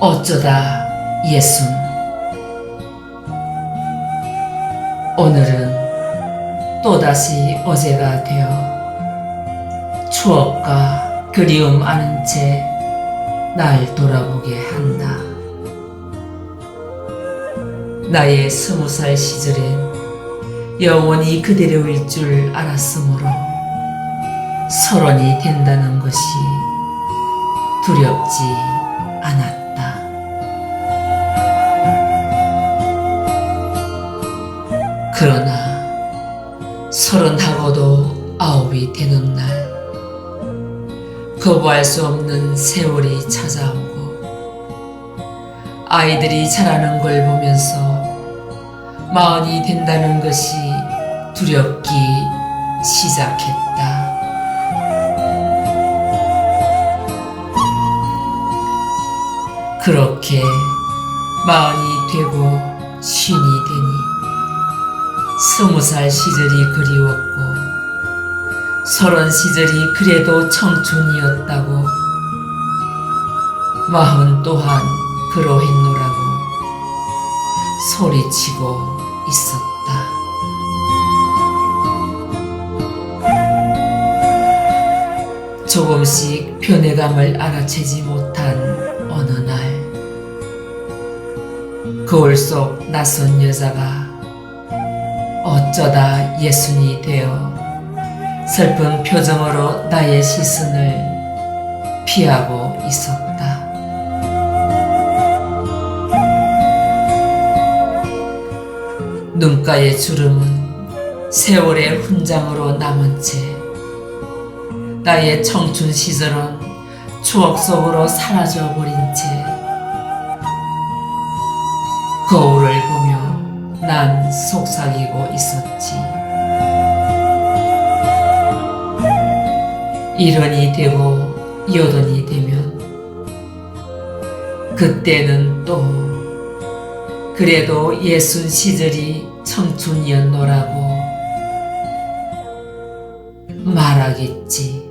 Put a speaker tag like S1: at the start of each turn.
S1: 어쩌다 예순 오늘은 또다시 어제가 되어 추억과 그리움 아는 채 날 돌아보게 한다. 나의 스무 살 시절엔 영원히 그대로일 줄 알았으므로 서른이 된다는 것이 두렵지 않았다. 서른하고도 아홉이 되는 날 거부할 수 없는 세월이 찾아오고 아이들이 자라는 걸 보면서 마흔이 된다는 것이 두렵기 시작했다. 그렇게 마흔이 되고 쉰이 되니 스무 살 시절이 그리웠고 서른 시절이 그래도 청춘이었다고 마흔 또한 그러했노라고 소리치고 있었다. 조금씩 변해감을 알아채지 못한 어느 날 거울 속 낯선 여자가 어쩌다 예순이 되어 슬픈 표정으로 나의 시선을 피하고 있었다. 눈가의 주름은 세월의 훈장으로 남은 채 나의 청춘 시절은 추억 속으로 사라져 버린 채 보며 난 속삭이고 있었지. 일흔이 되고 여든이 되면 그때는 또 그래도 예순 시절이 청춘이었노라고 말하겠지.